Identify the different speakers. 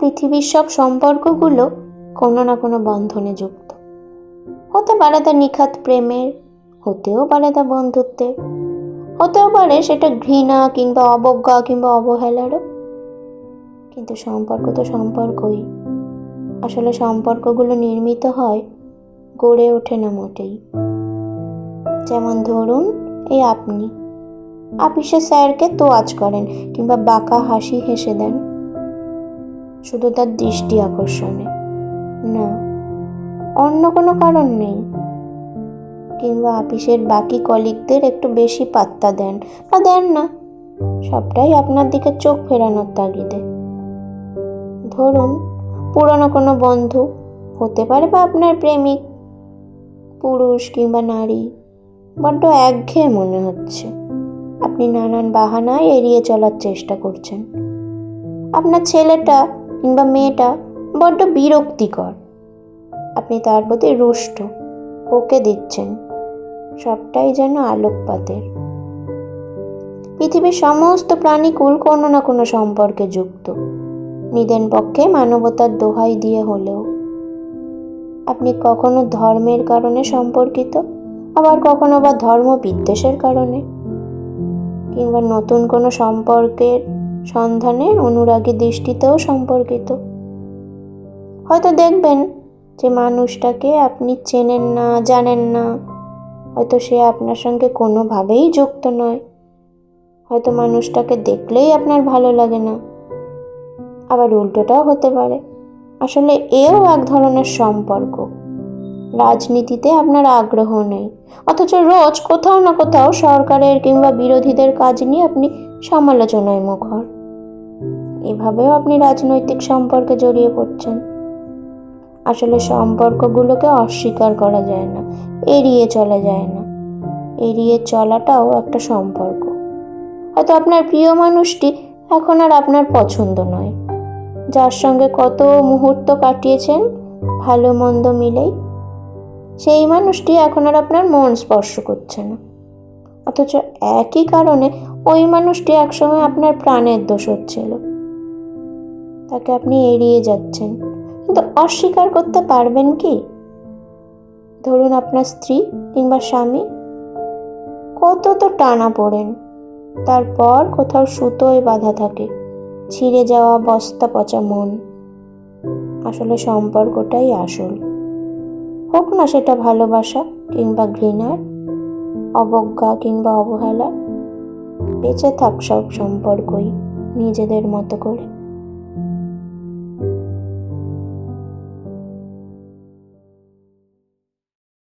Speaker 1: পৃথিবীর সব সম্পর্কগুলো কোনো না কোনো বন্ধনে যুক্ত। হতে পারে তা নিখাত প্রেমের, হতেও পারে তা বন্ধুত্বের, হতেও পারে সেটা ঘৃণা কিংবা অবজ্ঞা কিংবা অবহেলারও। কিন্তু সম্পর্ক তো সম্পর্কই। আসলে সম্পর্কগুলো নির্মিত হয় গড়ে ওঠে না মোটেই। যেমন ধরুন, এই আপনি। আপিসে স্যারকে তোয়াজ করেন কিংবা বাঁকা হাসি হেসে দেন। শুধু তার দৃষ্টি আকর্ষণে। না, অন্য কোনো কারণ নেই। কিংবা আপিসের বাকি কলিগদের একটু বেশি পাত্তা দেন। বা দেন না, সবটাই আপনার দিকে চোখ ফেরানোর তাগিদে। ধরুন, পুরনো কোনো বন্ধু, হতে পারে বা আপনার প্রেমিক, পুরুষ কিংবা নারী, বড্ড একঘেয়ে মনে হচ্ছে। আপনি নানান বাহানায় এড়িয়ে চলার চেষ্টা করছেন। আপনার ছেলেটা কিংবা মেয়েটা বড্ড বিরক্তিকর। আপনি তার প্রতি রুষ্ট, ওকে দিচ্ছেন, সবটাই যেন আলোকপাতের। পৃথিবীর সমস্ত প্রাণীকুল কোনো না কোনো সম্পর্কে যুক্ত। নিদেন পক্ষে মানবতার দোহাই দিয়ে হলেও। আপনি কখনো ধর্মের কারণে সম্পর্কিত, আবার কখনো বা ধর্ম বিদ্বেষের কারণে? কিংবা নতুন কোনো সম্পর্কের সন্ধানে অনুরাগী দৃষ্টিতেও সম্পর্কিত। হয়তো দেখবেন যে মানুষটাকে আপনি চেনেন না, জানেন না। হয়তো সে আপনার সঙ্গে কোনোভাবেই যুক্ত নয়। হয়তো মানুষটাকে দেখলেই আপনার ভালো লাগে না। আবার উল্টোটাও হতে পারে। আসলে এও এক ধরনের সম্পর্ক। রাজনীতিতে আপনার আগ্রহ নেই। অথচ রোজ কোথাও না কোথাও সরকারের কিংবা বিরোধীদের কাজ নিয়ে আপনি সমালোচনায় মুখর। এভাবেও আপনি রাজনৈতিক সম্পর্কে জড়িয়ে পড়ছেন। আসলে সম্পর্কগুলোকে অস্বীকার করা যায় না, এড়িয়ে চলা যায় না। এড়িয়ে চলাটাও একটা সম্পর্ক। হয়তো আপনার প্রিয় মানুষটি এখন আর আপনার পছন্দ নয়। যার সঙ্গে কত মুহূর্ত কাটিয়েছেন, ভালো মন্দ মিলেই সেই মানুষটি এখন আর আপনার মন স্পর্শ করছে না। অথচ একই কারণে ওই মানুষটি একসময় আপনার প্রাণের দোষ হচ্ছিল। তাকে আপনি এড়িয়ে যাচ্ছেন, কিন্তু অস্বীকার করতে পারবেন কি? ধরুন আপনার স্ত্রী কিংবা স্বামী কত তো টানা পড়েন, তারপর কোথাও সুতোয় বাঁধা থাকে, ছিঁড়ে যাওয়া বস্তা পচা মন। আসলে সম্পর্কটাই আসল। হোক না সেটা ভালোবাসা কিংবা ঘৃণার, অবজ্ঞা কিংবা অবহেলা বেঁচে থাক সব সম্পর্কই নিজেদের মতো করে।